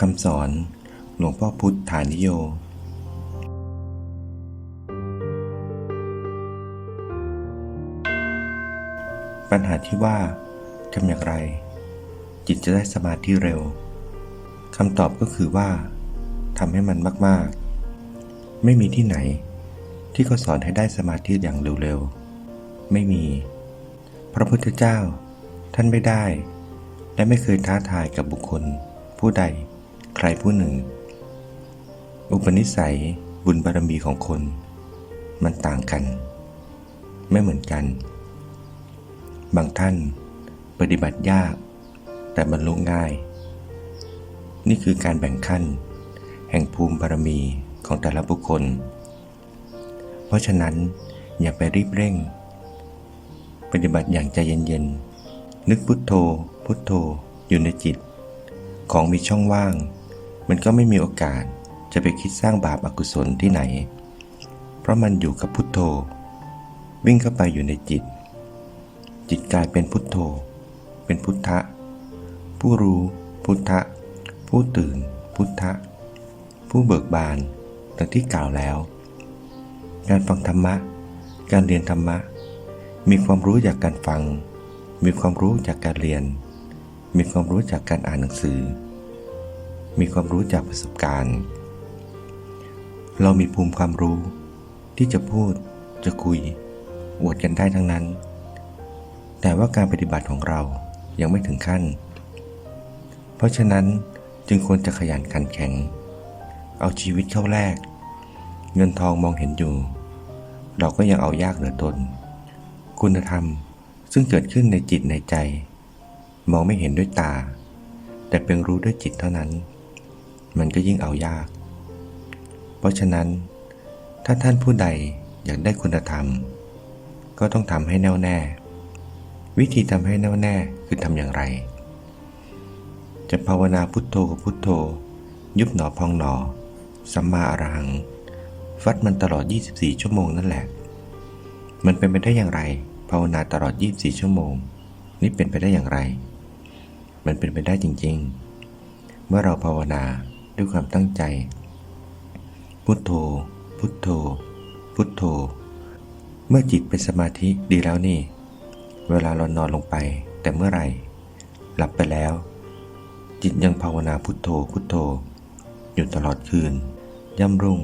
คำสอนหลวงพ่อพุทธานิโย ปัญหาที่ว่าทำอย่างไร จิตจะได้สมาธิเร็วคำตอบก็คือว่าทำให้มันมากๆ ไม่มีที่ไหน ที่เขาสอนให้ได้สมาธิอย่างเร็วๆ ไม่มี พระพุทธเจ้า ท่านไม่ได้ และไม่เคยท้าทายกับบุคคลผู้ใด ใครผู้หนึ่ง อุปนิสัยบุญบารมีของคน มันต่างกัน ไม่เหมือนกัน บางท่านปฏิบัติยาก แต่บรรลุง่าย นี่คือการแบ่งขั้น แห่งภูมิบารมีของแต่ละบุคคล เพราะฉะนั้นอย่าไปรีบเร่ง ปฏิบัติอย่างใจเย็นๆนึกพุทโธ พุทโธอยู่ในจิต ของมีช่องว่าง มันก็ไม่มีโอกาสจะไปคิดสร้างบาปอากุศลที่ไหน เพราะมันอยู่กับพุทโธ วิ่งเข้าไปอยู่ในจิต จิตกลายเป็นพุทโธ เป็นพุทธะ ผู้รู้พุทธะ ผู้ตื่น พุทธะ ผู้เบิกบานดังที่กล่าวแล้ว การฟังธรรมะ การเรียนธรรมะ มีความรู้จากการฟัง มีความรู้จากการเรียน มีความรู้จากการอ่านหนังสือ มีความรู้จากประสบการณ์ เรามีภูมิความรู้ ที่จะพูดจะคุยอวดกันได้ทั้งนั้น แต่ว่าการปฏิบัติของเรายังไม่ถึงขั้น เพราะฉะนั้นจึงควรจะขยันขันแข็ง เอาชีวิตเข้าแลกเงินทองมองเห็นอยู่ เราก็ยังเอายากเหลือตนคุณธรรมซึ่งเกิดขึ้นในจิตในใจ มองไม่เห็นด้วยตา แต่เป็นรู้ด้วยจิตเท่านั้น มันก็ยิ่งเอายาก เพราะฉะนั้น ถ้าท่านผู้ใดอยากได้คุณธรรม ก็ต้องทำให้แน่วแน่ วิธีทำให้แน่วแน่คือทำอย่างไร จะภาวนาพุทโธกับพุทโธ ยุบหนอพองหนอ สัมมาอรหัง ฟัดมันตลอด 24 ชั่วโมงนั่นแหละ มันเป็นไปได้อย่างไร ภาวนาตลอด 24 ชั่วโมง นี่เป็นไปได้อย่างไร มันเป็นไปได้จริง ๆ เมื่อเราภาวนา ด้วยความตั้งใจ พุทโธ พุทโธ พุทโธ เมื่อจิตเป็นสมาธิดีแล้วนี่ เวลาเรานอนลงไป แต่เมื่อไหร่ หลับไปแล้ว จิตยังภาวนาพุทโธ พุทโธ อยู่ตลอดคืน ย่ำรุ่ง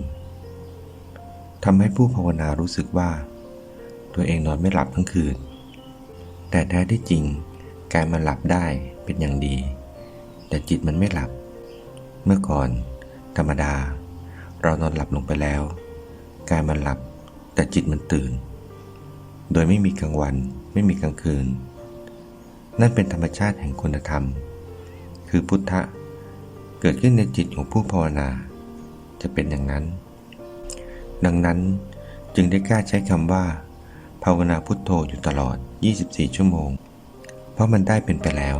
ทำให้ผู้ภาวนารู้สึกว่า ตัวเองนอนไม่หลับทั้งคืน แต่แท้ที่จริงการมันหลับได้เป็นอย่างดี แต่จิตมันไม่หลับ เมื่อก่อน ธรรมดา เรานอนหลับลงไปแล้วกายมันหลับแต่จิตมันตื่น โดยไม่มีกลางวันไม่มีกลางคืน นั่นเป็นธรรมชาติแห่งคุณธรรม คือพุทธะเกิดขึ้นในจิตของผู้ภาวนา จะเป็นอย่างนั้น ดังนั้นจึงได้กล้าใช้คำว่า ภาวนาพุทโธอยู่ตลอด 24 ชั่วโมง เพราะมันได้เป็นไปแล้ว